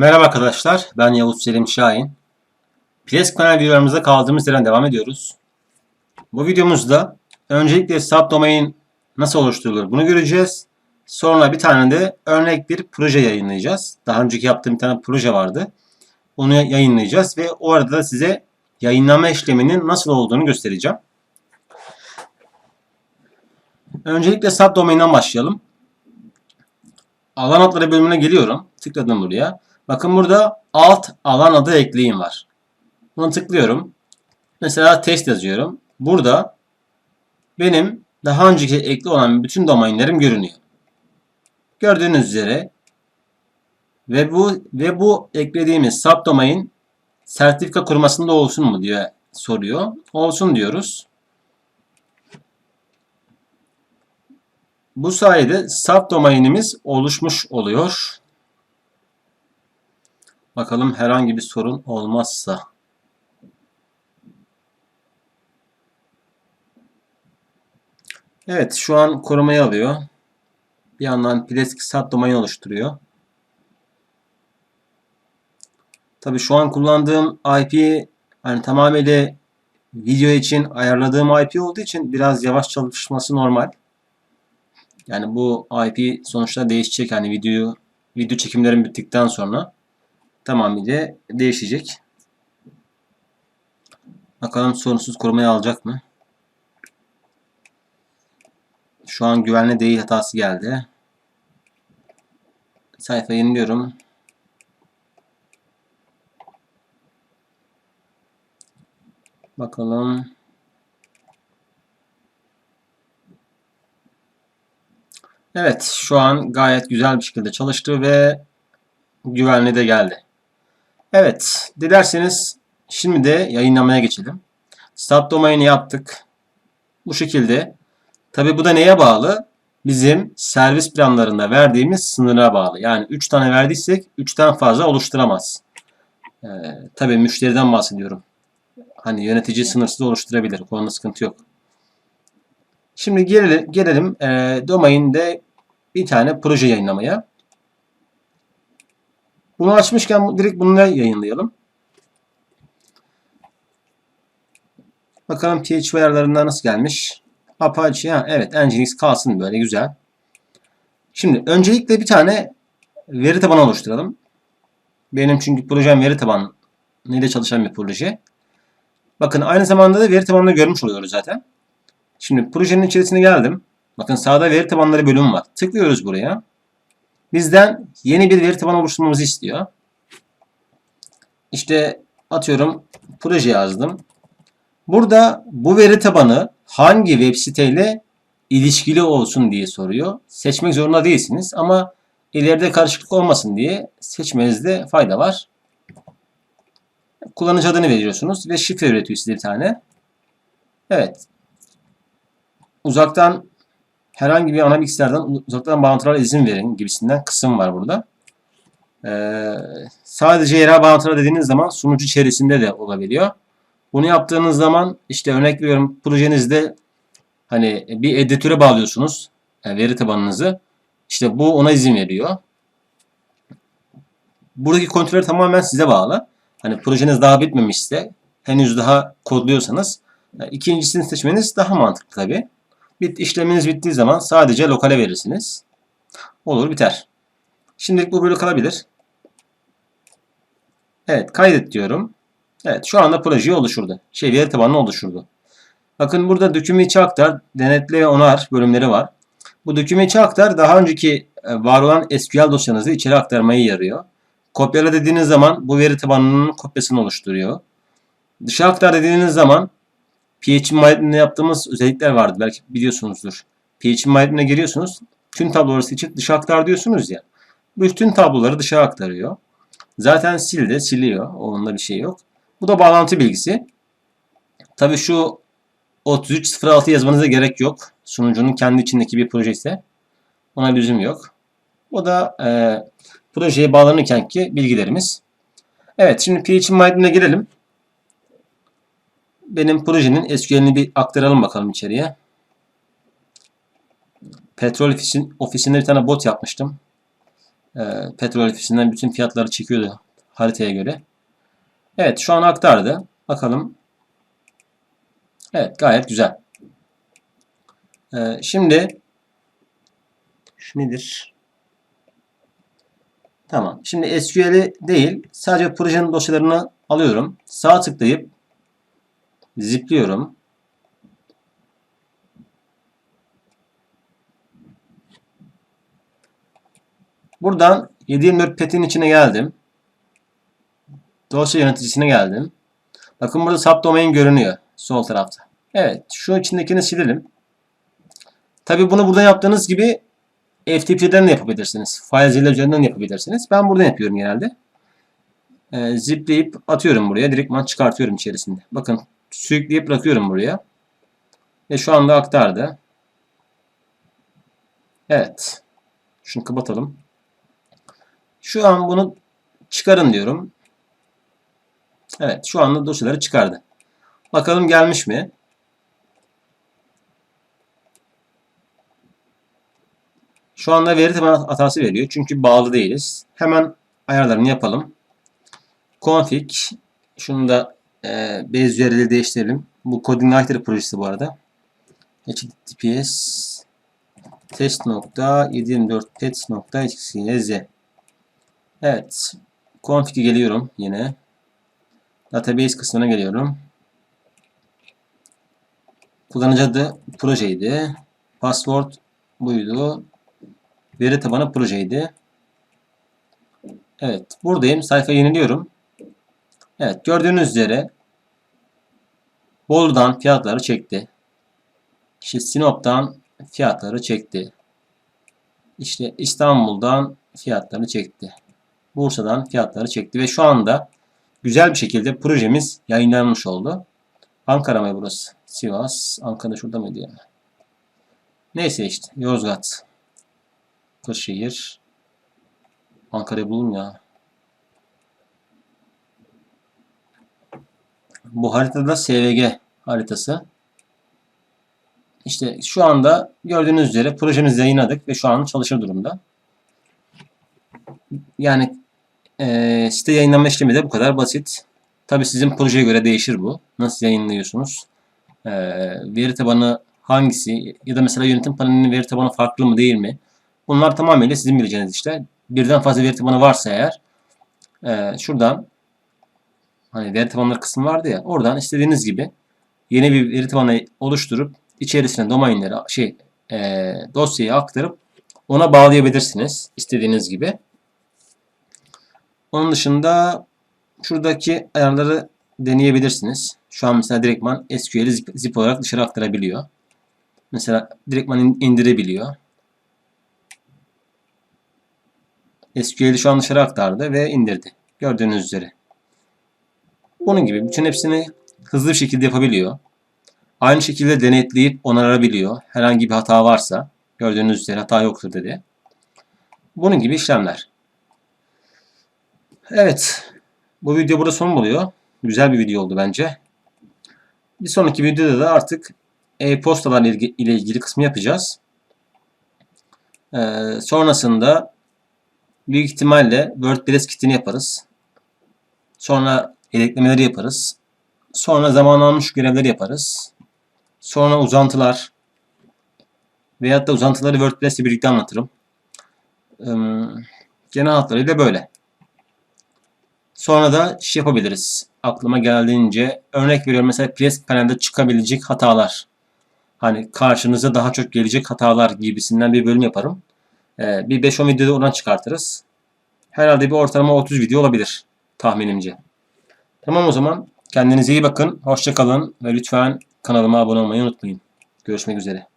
Merhaba arkadaşlar, ben Yavuz Selim Şahin. Ples kanal videolarımıza kaldığımız yerden devam ediyoruz. Bu videomuzda öncelikle subdomain nasıl oluşturulur bunu göreceğiz. Sonra bir tane de örnek bir proje yayınlayacağız. Daha önceki yaptığım bir tane proje vardı. Onu yayınlayacağız ve orada da size yayınlama işleminin nasıl olduğunu göstereceğim. Öncelikle subdomain'den başlayalım. Alan adları bölümüne geliyorum. Tıkladım buraya. Bakın burada alt alan adı ekleyin var. Buna tıklıyorum. Mesela test yazıyorum. Burada benim daha önceki ekli olan bütün domainlerim görünüyor. Gördüğünüz üzere ve bu ve bu eklediğimiz subdomain sertifika kurmasında olsun mu diye soruyor. Olsun diyoruz. Bu sayede subdomainimiz oluşmuş oluyor. Bakalım herhangi bir sorun olmazsa. Evet şu an korumayı alıyor. Bir yandan plastik subdomain oluşturuyor. Tabi şu an kullandığım IP hani tamamıyla video için ayarladığım IP olduğu için biraz yavaş çalışması normal. Yani bu IP sonuçta değişecek hani video video çekimlerim bittikten sonra tamamıyla değişecek. Bakalım sorunsuz korumaya alacak mı? Şu an güvenli değil hatası geldi. Sayfa yeniliyorum. Bakalım. Evet, şu an gayet güzel bir şekilde çalıştı ve güvenli de geldi. Evet, dilerseniz şimdi de yayınlamaya geçelim. Subdomain'i yaptık. Bu şekilde. Tabi bu da neye bağlı? Bizim servis planlarında verdiğimiz sınıra bağlı. Yani 3 tane verdiysek 3'ten fazla oluşturamaz. Ee, tabi müşteriden bahsediyorum. Hani yönetici sınırsız oluşturabilir. Konuda sıkıntı yok. Şimdi gelelim, gelelim e, domainde bir tane proje yayınlamaya. Bunu açmışken direkt bunu yayınlayalım. Bakalım PHP ayarlarından nasıl gelmiş. Apache ha, evet Nginx kalsın böyle güzel. Şimdi öncelikle bir tane veri tabanı oluşturalım. Benim çünkü projem veri tabanı ile çalışan bir proje. Bakın aynı zamanda da veri tabanını görmüş oluyoruz zaten. Şimdi projenin içerisine geldim. Bakın sağda veri tabanları bölümü var. Tıklıyoruz buraya. Bizden yeni bir veri tabanı oluşturmamızı istiyor. İşte atıyorum proje yazdım. Burada bu veri tabanı hangi web siteyle ilişkili olsun diye soruyor. Seçmek zorunda değilsiniz ama ileride karışıklık olmasın diye seçmenizde fayda var. Kullanıcı adını veriyorsunuz ve şifre üretiyor size bir tane. Evet. Uzaktan herhangi bir ana bilgisayardan uzaktan bağlantılara izin verin gibisinden kısım var burada. Ee, sadece yerel bağlantılar dediğiniz zaman sunucu içerisinde de olabiliyor. Bunu yaptığınız zaman işte örnek veriyorum projenizde hani bir editöre bağlıyorsunuz yani veri tabanınızı. İşte bu ona izin veriyor. Buradaki kontroller tamamen size bağlı. Hani projeniz daha bitmemişse henüz daha kodluyorsanız ikincisini seçmeniz daha mantıklı tabi. Bit işleminiz bittiği zaman sadece lokale verirsiniz. Olur biter. Şimdilik bu böyle kalabilir. Evet kaydet diyorum. Evet şu anda projeyi oluşturdu. Şey veri tabanını oluşturdu. Bakın burada dökümü içi aktar, denetle ve onar bölümleri var. Bu dökümü içi aktar daha önceki e, var olan SQL dosyanızı içeri aktarmayı yarıyor. Kopyala dediğiniz zaman bu veri tabanının kopyasını oluşturuyor. Dışa aktar dediğiniz zaman PHP MyAdmin'de yaptığımız özellikler vardı. Belki biliyorsunuzdur. PHP MyAdmin'e giriyorsunuz. Tüm tabloları seçip dışa aktar diyorsunuz ya. Bütün tabloları dışa aktarıyor. Zaten sil de siliyor. Onunla bir şey yok. Bu da bağlantı bilgisi. Tabi şu 3306 yazmanıza gerek yok. Sunucunun kendi içindeki bir proje ise ona lüzum yok. Bu da e, projeye bağlanırken ki bilgilerimiz. Evet şimdi PHP MyAdmin'e girelim. Benim projenin SQL'ini bir aktaralım bakalım içeriye. Petrol ofisin, ofisinde bir tane bot yapmıştım. e, petrol ofisinden bütün fiyatları çekiyordu haritaya göre. Evet şu an aktardı. Bakalım. Evet gayet güzel. E, şimdi şu nedir? Tamam. Şimdi SQL'i değil sadece projenin dosyalarını alıyorum. Sağ tıklayıp zipliyorum. Buradan 724 petin içine geldim. Dosya yöneticisine geldim. Bakın burada subdomain görünüyor sol tarafta. Evet, şu içindekini silelim. Tabi bunu burada yaptığınız gibi FTP'den de yapabilirsiniz. FileZilla üzerinden de yapabilirsiniz. Ben burada yapıyorum genelde. E, zipleyip atıyorum buraya. Direktman çıkartıyorum içerisinde. Bakın sürükleyip bırakıyorum buraya. Ve şu anda aktardı. Evet. Şunu kapatalım. Şu an bunu çıkarın diyorum. Evet şu anda dosyaları çıkardı. Bakalım gelmiş mi? Şu anda veri tabanı hatası veriyor. Çünkü bağlı değiliz. Hemen ayarlarını yapalım. Config. Şunu da e, base URL'i değiştirelim. Bu Coding projesi bu arada. https test.724pet.xyz Evet. Config'e geliyorum yine. Database kısmına geliyorum. Kullanıcı adı projeydi. Password buydu. Veri tabanı projeydi. Evet. Buradayım. Sayfa yeniliyorum. Evet. Gördüğünüz üzere Bolu'dan fiyatları çekti. İşte Sinop'tan fiyatları çekti. İşte İstanbul'dan fiyatları çekti. Bursa'dan fiyatları çekti ve şu anda güzel bir şekilde projemiz yayınlanmış oldu. Ankara mı burası? Sivas. Ankara şurada mıydı ya? Neyse işte. Yozgat. Kırşehir. Ankara'yı bulun ya. Bu haritada SVG haritası. İşte şu anda gördüğünüz üzere projemizi yayınladık ve şu an çalışır durumda. Yani e, site yayınlama işlemi de bu kadar basit. Tabi sizin projeye göre değişir bu. Nasıl yayınlıyorsunuz? E, veri tabanı hangisi? Ya da mesela yönetim panelinin veri tabanı farklı mı değil mi? Bunlar tamamıyla sizin bileceğiniz işler. Birden fazla veri tabanı varsa eğer e, şuradan hani veri tabanları kısmı vardı ya oradan istediğiniz gibi yeni bir veri tabanı oluşturup içerisine domainleri şey e, dosyayı aktarıp ona bağlayabilirsiniz istediğiniz gibi. Onun dışında şuradaki ayarları deneyebilirsiniz. Şu an mesela direktman SQL'i zip, zip olarak dışarı aktarabiliyor. Mesela direktman indirebiliyor. SQL'i şu an dışarı aktardı ve indirdi. Gördüğünüz üzere. Bunun gibi bütün hepsini hızlı bir şekilde yapabiliyor. Aynı şekilde denetleyip onarabiliyor. Herhangi bir hata varsa gördüğünüz üzere hata yoktur dedi. Bunun gibi işlemler. Evet. Bu video burada son buluyor. Güzel bir video oldu bence. Bir sonraki videoda da artık e-postalarla ile ilgili kısmı yapacağız. Ee, sonrasında büyük ihtimalle WordPress kitini yaparız. Sonra yedeklemeleri yaparız. Sonra zaman almış görevleri yaparız. Sonra uzantılar veyahut da uzantıları WordPress ile birlikte anlatırım. Ee, genel hatlarıyla böyle. Sonra da şey yapabiliriz. Aklıma geldiğince örnek veriyorum mesela Press panelde çıkabilecek hatalar. Hani karşınıza daha çok gelecek hatalar gibisinden bir bölüm yaparım. Ee, bir 5-10 videoda oradan çıkartırız. Herhalde bir ortalama 30 video olabilir tahminimce. Tamam o zaman kendinize iyi bakın. Hoşçakalın ve lütfen kanalıma abone olmayı unutmayın. Görüşmek üzere.